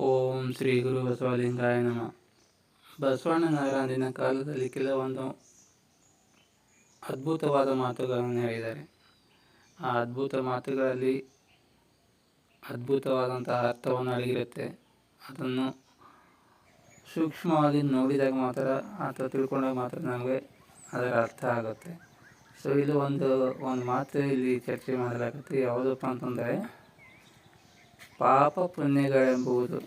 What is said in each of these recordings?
ಓಂ ಶ್ರೀ ಗುರು ಬಸವಲಿಂಗಾಯ ನಮ. ಬಸವಣ್ಣನವರ ಕಾಲದಲ್ಲಿ ಕೆಲವೊಂದು ಅದ್ಭುತವಾದ ಮಾತುಗಳನ್ನು ಹೇಳಿದ್ದಾರೆ. ಆ ಅದ್ಭುತ ಮಾತುಗಳಲ್ಲಿ ಅದ್ಭುತವಾದಂತಹ ಅರ್ಥವನ್ನು ಅಡಗಿರುತ್ತೆ. ಅದನ್ನು ಸೂಕ್ಷ್ಮವಾಗಿ ನೋಡಿದಾಗ ಮಾತ್ರ ಅಥವಾ ತಿಳ್ಕೊಂಡಾಗ ಮಾತ್ರ ನಮಗೆ ಅದರ ಅರ್ಥ ಆಗುತ್ತೆ. ಸೊ ಇದು ಒಂದು ಒಂದು ಮಾತು ಇಲ್ಲಿ ಚರ್ಚೆ ಮಾಡಲಾಗುತ್ತೆ. ಯಾವುದಪ್ಪ ಅಂತಂದರೆ ಪಾಪ ಪುಣ್ಯಗಳೆಂಬುದು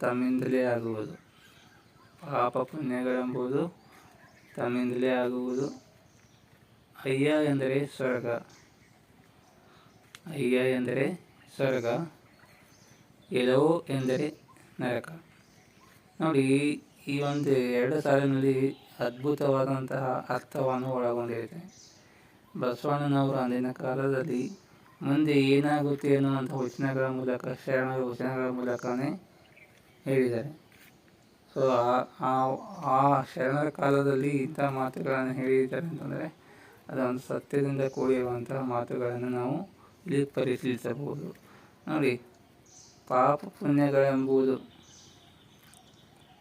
ತಮ್ಮಿಂದಲೇ ಆಗುವುದು. ಪಾಪ ಪುಣ್ಯಗಳೆಂಬುದು ತಮ್ಮಿಂದಲೇ ಆಗುವುದು. ಅಯ್ಯ ಎಂದರೆ ಸ್ವರ್ಗ. ಅಯ್ಯ ಎಂದರೆ ಸ್ವರ್ಗ. ಎಲವು ಎಂದರೆ ನರಕ. ನೋಡಿ, ಈ ಒಂದು ಎರಡು ಸಾಲಿನಲ್ಲಿ ಅದ್ಭುತವಾದಂತಹ ಅರ್ಥವನ್ನು ಒಳಗೊಂಡಿದೆ ಬಸವಣ್ಣನವರು ಅಂದಿನ ಕಾಲದಲ್ಲಿ ಮುಂದೆ ಏನಾಗುತ್ತೆ ಅನ್ನುವಂಥ ವಚನಗಳ ಮೂಲಕ ಶರಣರ ವಚನಗಳ ಮೂಲಕನೇ ಹೇಳಿದ್ದಾರೆ. ಸೊ ಆ ಶರಣರ ಕಾಲದಲ್ಲಿ ಇಂಥ ಮಾತುಗಳನ್ನು ಹೇಳಿದ್ದಾರೆ ಅಂತಂದರೆ, ಅದೊಂದು ಸತ್ಯದಿಂದ ಕೂಡಿರುವಂತಹ ಮಾತುಗಳನ್ನು ನಾವು ಇಲ್ಲಿ ಪರಿಶೀಲಿಸಬಹುದು. ನೋಡಿ, ಪಾಪ ಪುಣ್ಯಗಳೆಂಬುದು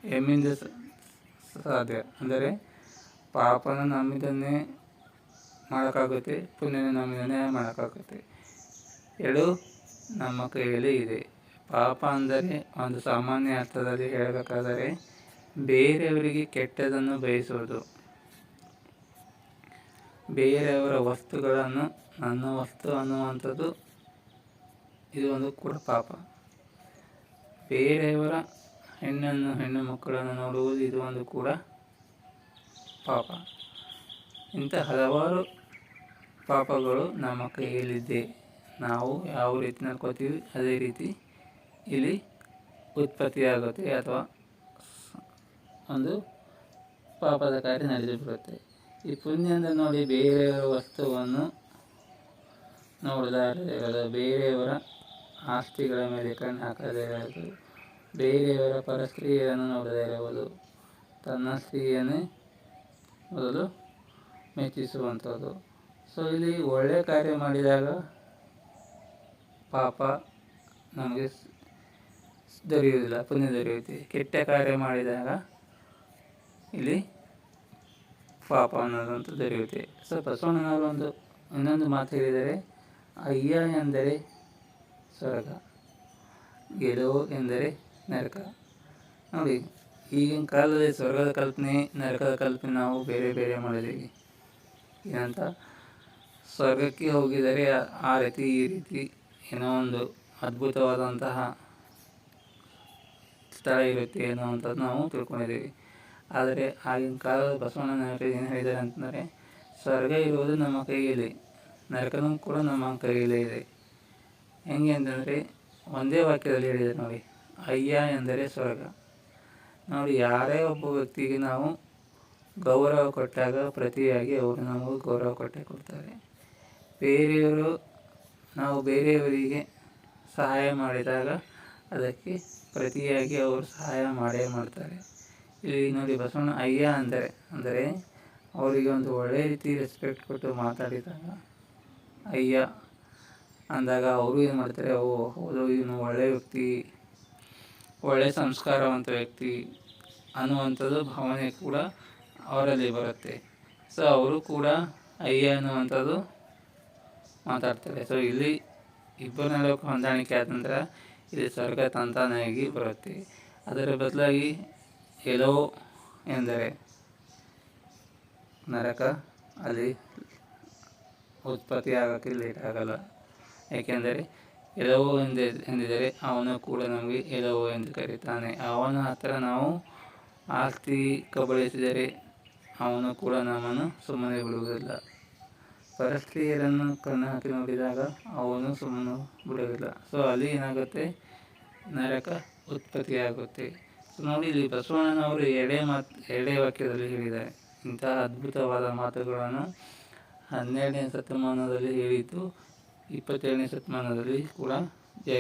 ಎಮ್ಮಿಂದ ಸಾಧ್ಯ. ಅಂದರೆ, ಪಾಪನ ನಮ್ಮಿಂದನೇ ಮಾಡೋಕ್ಕಾಗುತ್ತೆ, ಪುಣ್ಯನ ನಮ್ಮಿಂದನೇ ಮಾಡೋಕ್ಕಾಗುತ್ತೆ. ಎರಡು ನಮ್ಮ ಕೈಯಲ್ಲಿ ಇದೆ. ಪಾಪ ಅಂದರೆ ಒಂದು ಸಾಮಾನ್ಯ ಅರ್ಥದಲ್ಲಿ ಹೇಳಬೇಕಾದರೆ ಬೇರೆಯವರಿಗೆ ಕೆಟ್ಟದನ್ನು ಬಯಸುವುದು. ಬೇರೆಯವರ ವಸ್ತುಗಳನ್ನು ನನ್ನ ವಸ್ತು ಅನ್ನುವಂಥದ್ದು, ಇದು ಒಂದು ಕೂಡ ಪಾಪ. ಬೇರೆಯವರ ಹೆಣ್ಣನ್ನು ಹೆಣ್ಣು ಮಕ್ಕಳನ್ನು ನೋಡುವುದು ಇದು ಒಂದು ಕೂಡ ಪಾಪ. ಇಂಥ ಹಲವಾರು ಪಾಪಗಳು ನಮ್ಮ ಕೈಯಲ್ಲಿದೆ. ನಾವು ಯಾವ ರೀತಿ ನಡ್ಕೋತೀವಿ, ಅದೇ ರೀತಿ ಇಲ್ಲಿ ಉತ್ಪತ್ತಿಯಾಗುತ್ತೆ ಅಥವಾ ಒಂದು ಪಾಪದ ಕಾರ್ಯ ನಡೆದು ಈ ಪುಣ್ಯ ಅಂದರೆ ನೋಡಿ ಬೇರೆಯವರ ವಸ್ತುವನ್ನು ನೋಡಲಾರದೆ ಇರೋದು ಬೇರೆಯವರ ಆಸ್ತಿಗಳ ಮೇಲೆ ಕಣ್ಣು ಹಾಕದೇ ಇರೋದು ಬೇರೆಯವರ ಪರಸ್ತ್ರೀಯರನ್ನು ನೋಡದೇ ಇರಬಹುದು. ತನ್ನ ಸ್ತ್ರೀಯನ್ನೇ ಮೊದಲು ಮೆಚ್ಚಿಸುವಂಥದ್ದು. ಸೊ ಇಲ್ಲಿ ಒಳ್ಳೆಯ ಕಾರ್ಯ ಮಾಡಿದಾಗ ಪಾಪ ನಮಗೆ ದೊರೆಯುವುದಿಲ್ಲ, ಪುಣ್ಯ ದೊರೆಯುತ್ತೆ. ಕೆಟ್ಟ ಕಾರ್ಯ ಮಾಡಿದಾಗ ಇಲ್ಲಿ ಪಾಪ ಅನ್ನೋದಂತೂ ದೊರೆಯುತ್ತೆ. ಸೊ ಬಸವಣ್ಣನವರು ಒಂದು, ಇನ್ನೊಂದು ಮಾತು ಹೇಳಿದರೆ, ಅಯ್ಯ ಎಂದರೆ ಸ್ವರ್ಗ ಗೆಲುವು ಎಂದರೆ ನರಕ. ನೋಡಿ, ಈಗಿನ ಕಾಲದಲ್ಲಿ ಸ್ವರ್ಗದ ಕಲ್ಪನೆ, ನರಕದ ಕಲ್ಪನೆ ನಾವು ಬೇರೆ ಬೇರೆ ಮಾಡಿದ್ದೀವಿ. ಏನಂತ? ಸ್ವರ್ಗಕ್ಕೆ ಹೋಗಿದರೆ ಆ ರೀತಿ, ಈ ರೀತಿ ಏನೋ ಒಂದು ಅದ್ಭುತವಾದಂತಹ ಸ್ಥಳ ಇರುತ್ತೆ ಅನ್ನುವಂಥದ್ದು ನಾವು ತಿಳ್ಕೊಂಡಿದ್ದೀವಿ. ಆದರೆ ಆಗಿನ ಕಾಲದ ಬಸವಣ್ಣನವರು ಏನು ಹೇಳಿದ್ದಾರೆ ಅಂತಂದರೆ, ಸ್ವರ್ಗ ಇರುವುದು ನಮ್ಮ ಕೈಯಲ್ಲಿ, ನರಕನೂ ಕೂಡ ನಮ್ಮ ಕೈಯಲ್ಲೇ ಇದೆ. ಹೆಂಗೆ ಅಂತಂದರೆ, ಒಂದೇ ವಾಕ್ಯದಲ್ಲಿ ಹೇಳಿದ್ದಾರೆ ನೋಡಿ, ಅಯ್ಯ ಎಂದರೆ ಸ್ವರ್ಗ. ನೋಡಿ, ಯಾರೇ ಒಬ್ಬ ವ್ಯಕ್ತಿಗೆ ನಾವು ಗೌರವ ಕೊಟ್ಟಾಗ ಪ್ರತಿಯಾಗಿ ಅವರು ನಮಗೂ ಗೌರವ ಕೊಟ್ಟೇ ಕೊಡ್ತಾರೆ. ಬೇರೆಯವರು ನಾವು ಬೇರೆಯವರಿಗೆ ಸಹಾಯ ಮಾಡಿದಾಗ ಅದಕ್ಕೆ ಪ್ರತಿಯಾಗಿ ಅವರು ಸಹಾಯ ಮಾಡೇ ಮಾಡ್ತಾರೆ. ಇಲ್ಲಿ ನೋಡಿ ಬಸವಣ್ಣ ಅಯ್ಯ ಅಂದರೆ ಅಂದರೆ ಅವರಿಗೆ ಒಂದು ಒಳ್ಳೆಯ ರೀತಿ ರೆಸ್ಪೆಕ್ಟ್ ಕೊಟ್ಟು ಮಾತಾಡಿದಾಗ ಅಯ್ಯ ಅಂದಾಗ ಅವರು ಏನು ಮಾಡ್ತಾರೆ, ಓ, ಹೌದು, ಇವನು ಒಳ್ಳೆಯ ವ್ಯಕ್ತಿ ಒಳ್ಳೆಯ ಸಂಸ್ಕಾರವಂತ ವ್ಯಕ್ತಿ ಅನ್ನುವಂಥದ್ದು ಭಾವನೆ ಕೂಡ ಅವರಲ್ಲಿ ಬರುತ್ತೆ. ಸೊ ಅವರು ಕೂಡ ಅಯ್ಯ ಅನ್ನುವಂಥದ್ದು ಮಾತಾಡ್ತಾರೆ ಸೊ ಇಲ್ಲಿ ಇಬ್ಬರ ನಡುವೆ ಹೊಂದಾಣಿಕೆ ಆದ ನಂತರ ಇಲ್ಲಿ ಸ್ವರ್ಗ ತಂತಾನಾಗಿ ಬರುತ್ತೆ. ಅದರ ಬದಲಾಗಿ ಎಲೋ ಎಂದರೆ ನರಕ ಅಲ್ಲಿ ಉತ್ಪತ್ತಿ ಆಗೋಕ್ಕೆ ಲೇಟ್ ಆಗಲ್ಲ. ಏಕೆಂದರೆ ಎಲೋ ಎಂದ, ಎಂದಿದ್ದರೆ ಅವನು ಕೂಡ ನಮಗೆ ಎಲೋ ಎಂದು ಕರೀತಾನೆ. ಅವನ ಹತ್ರ ನಾವು ಆಸ್ತಿ ಕಬಳಿಸಿದರೆ ಅವನು ಕೂಡ ನಮ್ಮನ್ನು ಸುಮ್ಮನೆ ಬಿಡುವುದಿಲ್ಲ. ಪರಸ್ತ್ರೀಯರನ್ನು ಕಣ್ಣು ಹಾಕಿ ನೋಡಿದಾಗ ಅವನು ಸುಮ್ಮನೆ ಬಿಡೋದಿಲ್ಲ ಸೊ, ಅಲ್ಲಿ ಏನಾಗುತ್ತೆ? ನರಕ ಉತ್ಪತ್ತಿಯಾಗುತ್ತೆ. ಸೊ, ನೋಡಿ, ಇಲ್ಲಿ ಬಸವಣ್ಣನವರು ಎಡೆ ಮಾತು, ಎಡೆ ವಾಕ್ಯದಲ್ಲಿ ಹೇಳಿದ್ದಾರೆ. ಇಂತಹ ಅದ್ಭುತವಾದ ಮಾತುಗಳನ್ನು ಹನ್ನೆರಡನೇ ಶತಮಾನದಲ್ಲಿ ಹೇಳಿದ್ದು, ಇಪ್ಪತ್ತೇಳನೇ ಶತಮಾನದಲ್ಲಿ ಕೂಡ ಜಯ